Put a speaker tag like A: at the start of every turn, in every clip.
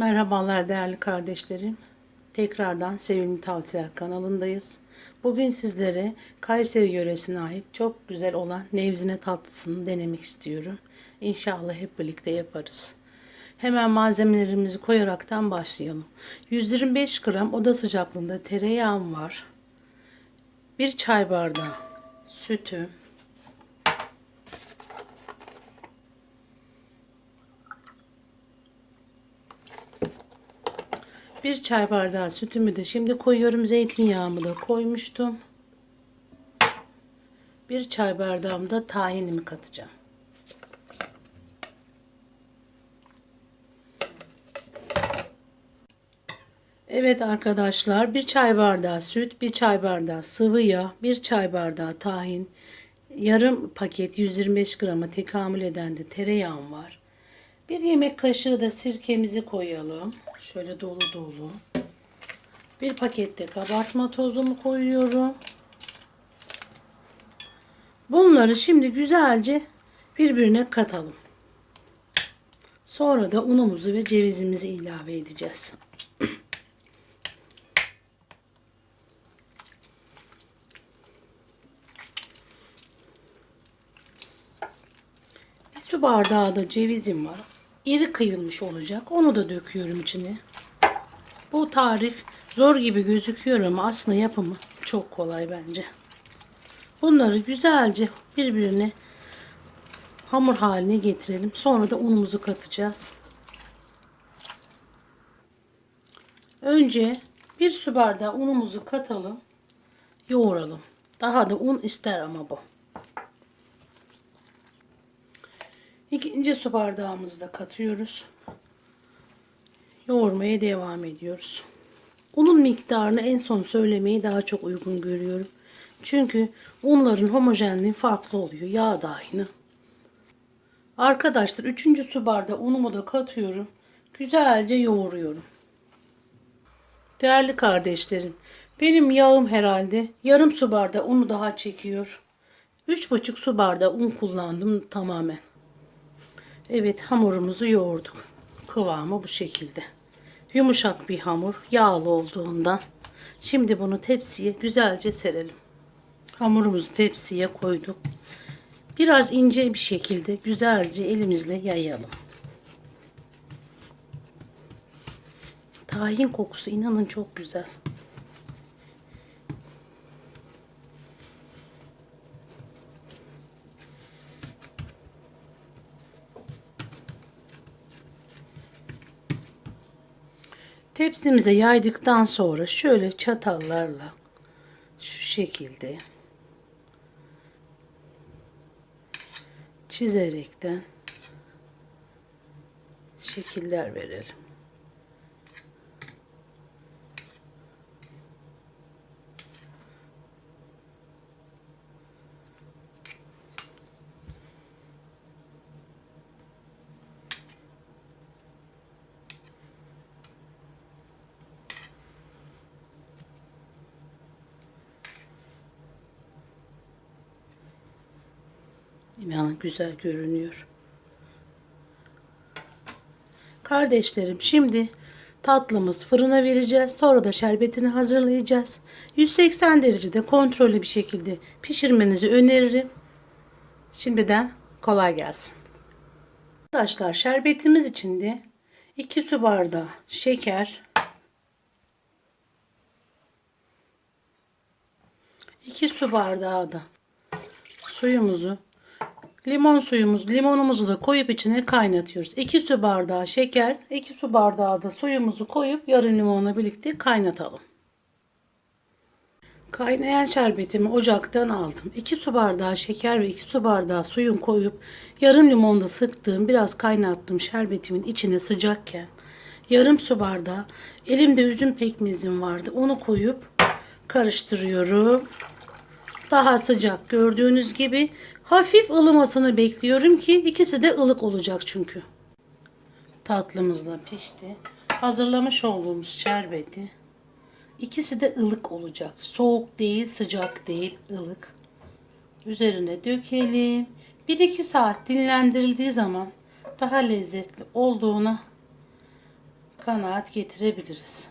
A: Merhabalar değerli kardeşlerim. Tekrardan Sevimli Tavsiyeler kanalındayız. Bugün sizlere Kayseri yöresine ait çok güzel olan nevzine tatlısını denemek istiyorum. İnşallah hep birlikte yaparız. Hemen malzemelerimizi koyaraktan başlayalım. 125 gram oda sıcaklığında tereyağım var. Bir çay bardağı sütüm, Bir çay bardağı sütümü de şimdi koyuyorum. Zeytinyağımı da koymuştum. Bir çay bardağım da tahinimi katacağım. Evet arkadaşlar bir çay bardağı süt, bir çay bardağı sıvı yağ, bir çay bardağı tahin, yarım paket 125 grama tekamül eden de tereyağım var. Bir yemek kaşığı da sirkemizi koyalım. Şöyle dolu dolu. Bir pakette kabartma tozumu koyuyorum. Bunları şimdi güzelce birbirine katalım. Sonra da unumuzu ve cevizimizi ilave edeceğiz. Bir su bardağı da cevizim var. İri kıyılmış olacak. Onu da döküyorum içine. Bu tarif zor gibi gözüküyor ama aslında yapımı çok kolay bence. Bunları güzelce birbirine hamur haline getirelim. Sonra da unumuzu katacağız. Önce bir su bardağı unumuzu katalım. Yoğuralım. Daha da un ister ama bu. İkinci su bardağımızı da katıyoruz. Yoğurmaya devam ediyoruz. Unun miktarını en son söylemeyi daha çok uygun görüyorum. Çünkü unların homojenliği farklı oluyor. Yağ da aynı. Arkadaşlar üçüncü su bardağı unumu da katıyorum. Güzelce yoğuruyorum. Değerli kardeşlerim, benim yağım herhalde yarım su bardağı unu daha çekiyor. Üç buçuk su bardağı un kullandım tamamen. Evet hamurumuzu yoğurduk. Kıvamı bu şekilde. Yumuşak bir hamur, yağlı olduğundan. Şimdi bunu tepsiye güzelce serelim. Hamurumuzu tepsiye koyduk. Biraz ince bir şekilde güzelce elimizle yayalım. Tahin kokusu inanın çok güzel. Tepsimize yaydıktan sonra şöyle çatallarla şu şekilde çizerekten şekiller verelim. İnanın güzel görünüyor. Kardeşlerim şimdi tatlımız fırına vereceğiz. Sonra da şerbetini hazırlayacağız. 180 derecede kontrollü bir şekilde pişirmenizi öneririm. Şimdiden kolay gelsin. Arkadaşlar şerbetimiz için de 2 su bardağı şeker, 2 su bardağı da suyumuzu Limon suyumuz, limonumuzu da koyup içine kaynatıyoruz. 2 su bardağı şeker, 2 su bardağı da suyumuzu koyup yarım limonla birlikte kaynatalım. Kaynayan şerbetimi ocaktan aldım. 2 su bardağı şeker ve 2 su bardağı suyun koyup yarım limonda sıktığım biraz kaynattığım şerbetimin içine sıcakken yarım su bardağı elimde üzüm pekmezim vardı. Onu koyup karıştırıyorum. Daha sıcak gördüğünüz gibi hafif ılımasını bekliyorum ki ikisi de ılık olacak çünkü. Tatlımız da pişti. Hazırlamış olduğumuz şerbeti ikisi de ılık olacak. Soğuk değil, sıcak değil, ılık. Üzerine dökelim. 1-2 saat dinlendirildiği zaman daha lezzetli olduğuna kanaat getirebiliriz.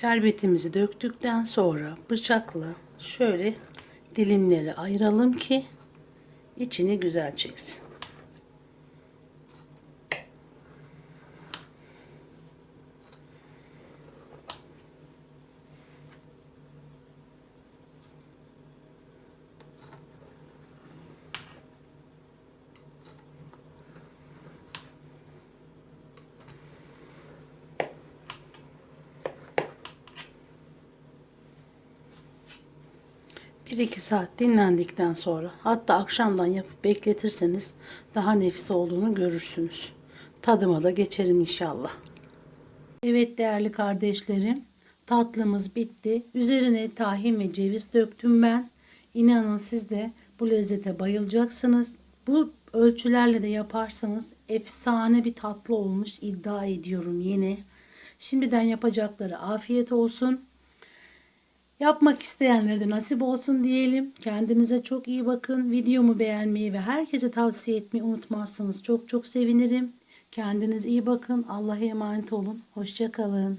A: Şerbetimizi döktükten sonra bıçakla şöyle dilimleri ayıralım ki içini güzel çeksin. Bir iki saat dinlendikten sonra hatta akşamdan yapıp bekletirseniz daha nefis olduğunu görürsünüz. Tadıma da geçerim inşallah. Evet değerli kardeşlerim tatlımız bitti. Üzerine tahin ve ceviz döktüm ben. İnanın siz de bu lezzete bayılacaksınız. Bu ölçülerle de yaparsanız efsane bir tatlı olmuş iddia ediyorum yine. Şimdiden yapacakları afiyet olsun. Yapmak isteyenlere de nasip olsun diyelim. Kendinize çok iyi bakın. Videomu beğenmeyi ve herkese tavsiye etmeyi unutmazsanız çok çok sevinirim. Kendinize iyi bakın. Allah'a emanet olun. Hoşçakalın.